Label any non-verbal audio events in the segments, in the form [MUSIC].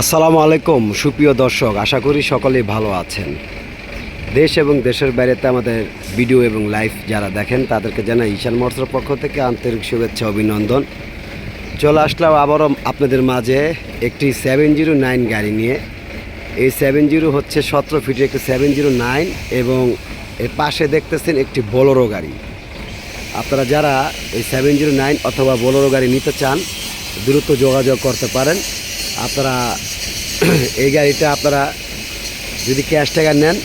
আসসালামু আলাইকুম, সুপ্রিয় দর্শক, আশা করি সকলেই ভালো আছেন। দেশ এবং দেশের বাইরেতে আমাদের ভিডিও এবং লাইভ যারা দেখেন, তাদেরকে জানাই ঈশান মোটরসের পক্ষ থেকে আন্তরিক শুভেচ্ছা, অভিনন্দন। চলে আসলাম আবারও আপনাদের মাঝে একটি সেভেন জিরো নাইন গাড়ি নিয়ে। এই সেভেন জিরো হচ্ছে সতেরো ফিটের একটি সেভেন জিরো নাইন এবং এর পাশে দেখতেছেন একটি বোলোরো গাড়ি। আপনারা যারা এই সেভেন জিরো নাইন অথবা বোলোরো গাড়ি নিতে চান, দ্রুত যোগাযোগ করতে পারেন। আপনারা [CLEARS THROAT] এই গাড়িটা আপনারা যদি ক্যাশ টাকা নেন,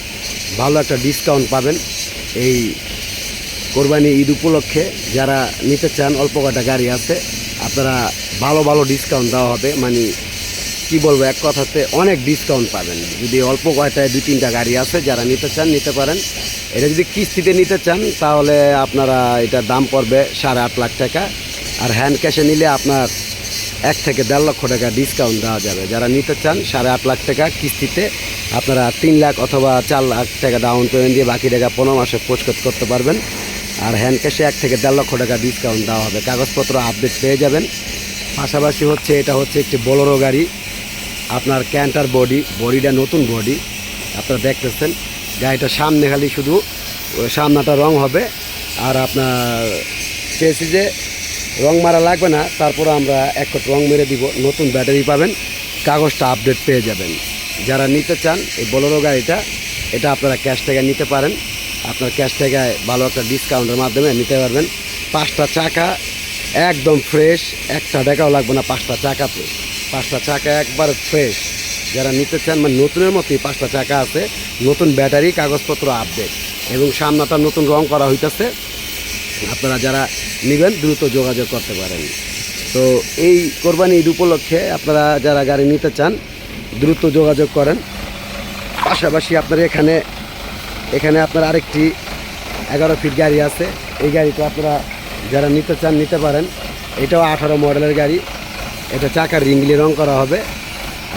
ভালো একটা ডিসকাউন্ট পাবেন। এই কোরবানি ঈদ উপলক্ষে যারা নিতে চান, অল্প কটা গাড়ি আছে, আপনারা ভালো ভালো ডিসকাউন্ট দেওয়া হবে। মানে কি বলব, এক কথাতে অনেক ডিসকাউন্ট পাবেন। যদি অল্প কয়টায় দুই, তিনটা গাড়ি আছে, যারা নিতে চান, নিতে পারেন। এটা যদি কিস্তিতে নিতে চান, তাহলে আপনারা এটার দাম পড়বে সাড়ে আট লাখ টাকা। আর হ্যান্ড ক্যাশে নিলে আপনার এক থেকে দেড় লক্ষ টাকা ডিসকাউন্ট দেওয়া যাবে। যারা নিতে চান, সাড়ে আট লাখ টাকা কিস্তিতে আপনারা তিন লাখ অথবা চার লাখ টাকা ডাউন পেমেন্ট দিয়ে বাকি টাকা পনেরো মাসে পোস্ট করতে পারবেন। আর হ্যান্ড ক্যাশে এক থেকে দেড় লক্ষ টাকা ডিসকাউন্ট দেওয়া হবে। কাগজপত্র আপডেট পেয়ে যাবেন। পাশাপাশি হচ্ছে, এটা হচ্ছে একটি বোলোরো গাড়ি। আপনার ক্যান্টার বডি বডিটা নতুন বডি আপনারা দেখতেছেন, গাড়িটা সামনে খালি শুধু, সামনাটা রং হবে। আর আপনার, চেয়েছি যে রং মারা লাগবে না, তারপরে আমরা এক কোট রং মেরে দিব। নতুন ব্যাটারি পাবেন, কাগজটা আপডেট পেয়ে যাবেন। যারা নিতে চান এই বোলোরো গাড়িটা, এটা আপনারা ক্যাশ টাকা নিতে পারেন। আপনার ক্যাশ টাকায় ভালো একটা ডিসকাউন্টের মাধ্যমে নিতে পারবেন। পাঁচটা চাকা, একদম ফ্রেশ একটা টাকাও লাগবে না, পাঁচটা চাকাতে পাঁচটা চাকা একবার ফ্রেশ যারা নিতে চান মানে নতুনের মতোই পাঁচটা চাকা আছে, নতুন ব্যাটারি, কাগজপত্র আপডেট এবং সামনাটা নতুন রং করা হইতেছে। আপনারা যারা নেবেন, দ্রুত যোগাযোগ করতে পারেন। তো এই কোরবানি ঈদ উপলক্ষে আপনারা যারা গাড়ি নিতে চান, দ্রুত যোগাযোগ করেন। পাশাপাশি আপনার এখানে এখানে আপনার আরেকটি এগারো ফিট গাড়ি আছে। এই গাড়িটা আপনারা যারা নিতে চান, নিতে পারেন। এটাও আঠারো মডেলের গাড়ি। এটা চাকার রিংলি রং করা হবে।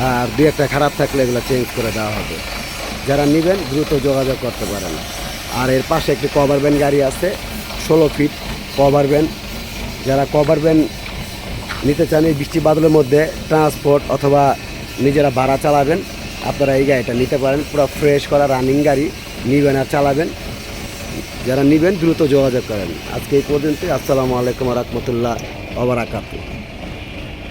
আর দু একটা খারাপ থাকলে এগুলো চেঞ্জ করে দেওয়া হবে। যারা নেবেন, দ্রুত যোগাযোগ করতে পারেন। আর এর পাশে একটি কভার ভ্যান গাড়ি আছে, ষোলো ফিট। Cover van. যারা কভার ভ্যান নিতে চান এই বৃষ্টি বাদলের মধ্যে ট্রান্সপোর্ট অথবা নিজেরা ভাড়া চালাবেন, আপনারা এই গাড়িটা নিতে পারেন। পুরো ফ্রেশ করা রানিং গাড়ি নিবেন আর চালাবেন। যারা নিবেন দ্রুত যোগাযোগ করেন। আজকে এই পর্যন্ত আসসালামু আলাইকুম রহমতুল্লাহ ওবরাকাতু